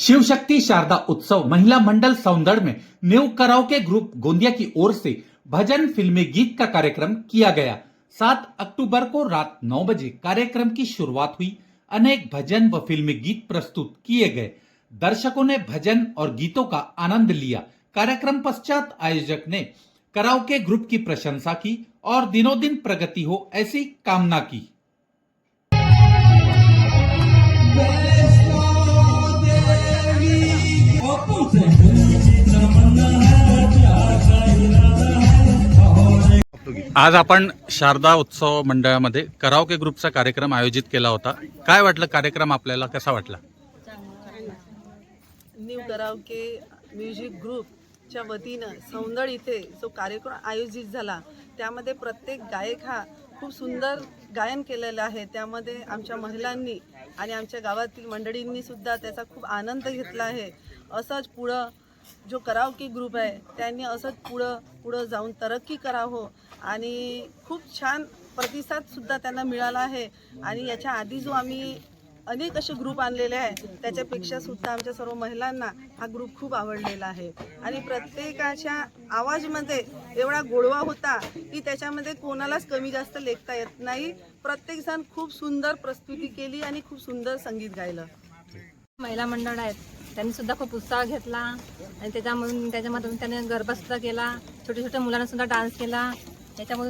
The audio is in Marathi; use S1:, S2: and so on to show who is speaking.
S1: शिवशक्ति शारदा उत्सव महिला मंडल सौंदड़ में न्यू कराओके ग्रुप गोंदिया की ओर से भजन फिल्मी गीत का कार्यक्रम किया गया। सात अक्टूबर को रात नौ बजे कार्यक्रम की शुरुआत हुई। अनेक भजन व फिल्मी गीत प्रस्तुत किए गए। दर्शकों ने भजन और गीतों का आनंद लिया। कार्यक्रम पश्चात आयोजक ने कराओके ग्रुप की प्रशंसा की और दिनों दिन प्रगति हो ऐसी कामना की। आज आपण शारदा उत्सव मंडळामध्ये कराओके ग्रुपचा कार्यक्रम आयोजित केला होता. काय वाटलं? कार्यक्रम आपल्याला कसा वाटला?
S2: न्यू करावके म्युझिक ग्रुपच्या वतीनं सौंदळ इथे जो कार्यक्रम आयोजित झाला त्यामध्ये प्रत्येक गायक हा खूप सुंदर गायन केलेलं आहे. त्यामध्ये आमच्या महिलांनी आणि आमच्या गावातील मंडळींनी सुद्धा त्याचा खूप आनंद घेतला आहे. असंच पुढं जो करावकी ग्रुप आहे त्यांनी असंच पुढं पुढं जाऊन तरक्की करावं. आणि खूप छान प्रतिसादसुद्धा त्यांना मिळाला आहे. आणि याच्या आधी जो आम्ही अनेक असे ग्रुप आणलेले आहे त्याच्यापेक्षा सुद्धा आमच्या सर्व महिलांना हा ग्रुप खूप आवडलेला आहे. आणि प्रत्येकाच्या आवाजमध्ये एवढा गोडवा होता की त्याच्यामध्ये कोणालाच कमी जास्त लेखता येत नाही. प्रत्येकजण खूप सुंदर प्रस्तुती केली आणि खूप सुंदर संगीत गायलं.
S3: महिला मंडळ आहेत. त्यांनी सुद्धा खूप उत्साह घेतला. आणि त्याच्यामधून त्याच्यामधून त्याने गरबा सुद्धा केला. छोट्या छोट्या मुलांना सुद्धा डान्स केला. त्याच्यामधून